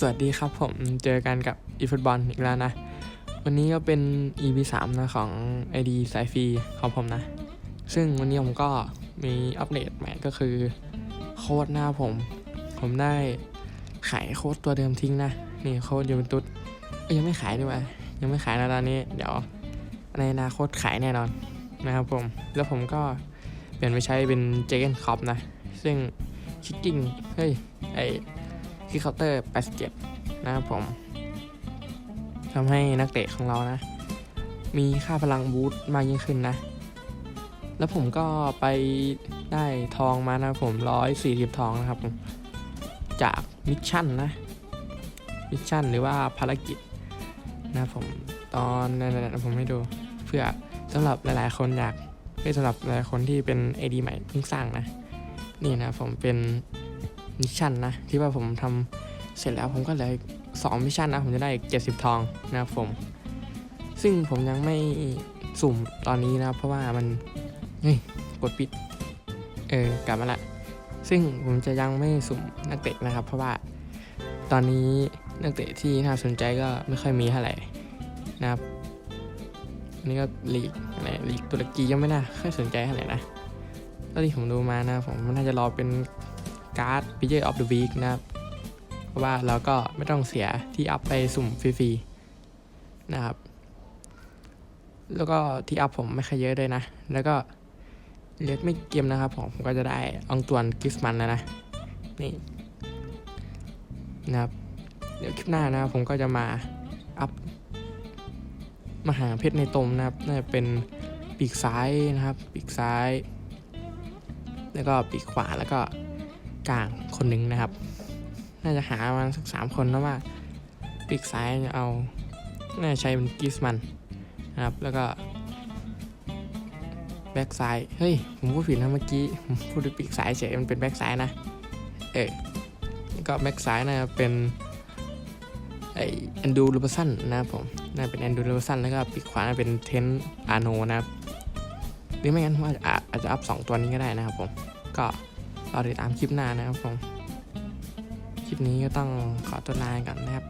สวัสดีครับผมเจอกันกับอีฟุตบอลอีกแล้วนะ วันนี้ก็เป็น EP 3นะของ ID สายฟรีของผมนะ ซึ่งวันนี้ผมก็มีอัปเดตใหม่ก็คือ โค้ดหน้าผม ผมได้ขายโค้ดตัวเดิมทิ้งนะ นี่โค้ดยูเวนตุสยยังไม่ขายดีกว่ายังไม่ขายนะตอนนี้ เดี๋ยวในอนาคตขายแน่นอนนะครับผม แล้วผมก็เปลี่ยนไปใช้เป็นเจเกนคอปนะ ซึ่งคิกกิ้งเฮ้ยไอ ที่เคาน์เตอร์ 87 นะครับผมทำให้นักเตะของเรานะ มีค่าพลังบูทมากยิ่งขึ้นนะ แล้วผมก็ไปได้ทองมานะผม140ทองนะครับผมจากมิชชั่นนะ มิชชั่นหรือว่าภารกิจนะครับผมตอนนั้นๆผมให้ดู เพื่อสำหรับหลายๆ คนอยากให้สำหรับหลายคนที่เป็น AD ใหม่เพิ่งสร้างนะ นี่นะผมเป็น มิชชั่นนะ ที่ว่าผมทำเสร็จแล้วผมก็เหลือสองมิชชั่นนะ ผมจะได้อีกเจ็ดสิบทองนะครับผม ซึ่งผมยังไม่สุ่มตอนนี้นะครับเพราะว่ามันเฮ้ยกดปิด เออกลับมาละซึ่งผมจะยังไม่สุ่มนักเตะนะครับ เพราะว่าตอนนี้นักเตะที่น่าสนใจก็ไม่ค่อยมีเท่าไหร่นะครับอันนี้ก็ลีกอะไรลีกตุรกียังไม่น่าค่อยสนใจเท่าไหร่นะตอนที่ผมดูมานะผมมันน่าจะรอเป็น การ์ด Player of the Week นะครับ เพราะว่าเราก็ไม่ต้องเสียที่อัพไปสุ่มฟรีๆนะครับ แล้วก็ที่อัพผมไม่ค่อยเยอะด้วยนะ แล้วก็เล็กไม่เกมนะครับผมผมก็จะได้อองตวนกิสมันแล้วนะ นี่นะครับ เดี๋ยวคลิปหน้านะครับผมก็จะมาอัพมาหาเพชรในตมนะครับน่าจะเป็นปีกซ้ายนะครับ ปีกซ้าย แล้วก็ปีกขวาแล้วก็ กลางคนหนึ่งนะครับ น่าจะหามาสักสามคนนะว่าปีกซ้ายจะเอาน่าจะใช้เป็นกิสมันนะครับ แล้วก็แบ็กซ้ายเฮ้ย ผมพูดผิดนะเมื่อกี้ผมพูดถึงปีกซ้ายเฉยมันเป็นแบ็กซ้ายนะ เออก็แบ็กซ้ายนะเป็นไอแอนดูลูเบอร์สันนะครับผมน่าเป็นแอนดูลูเบอร์สันแล้วก็ปีกขวาน่าเป็นเทนอาโนนะครับหรือไม่งั้นผมอาจจะอาจจะอัพสองตัวนี้ก็ได้นะครับผมก็ อติดตามคลิปหน้านะครับผม คลิปนี้ก็ต้องขอตัวลาไปก่อนนะครับ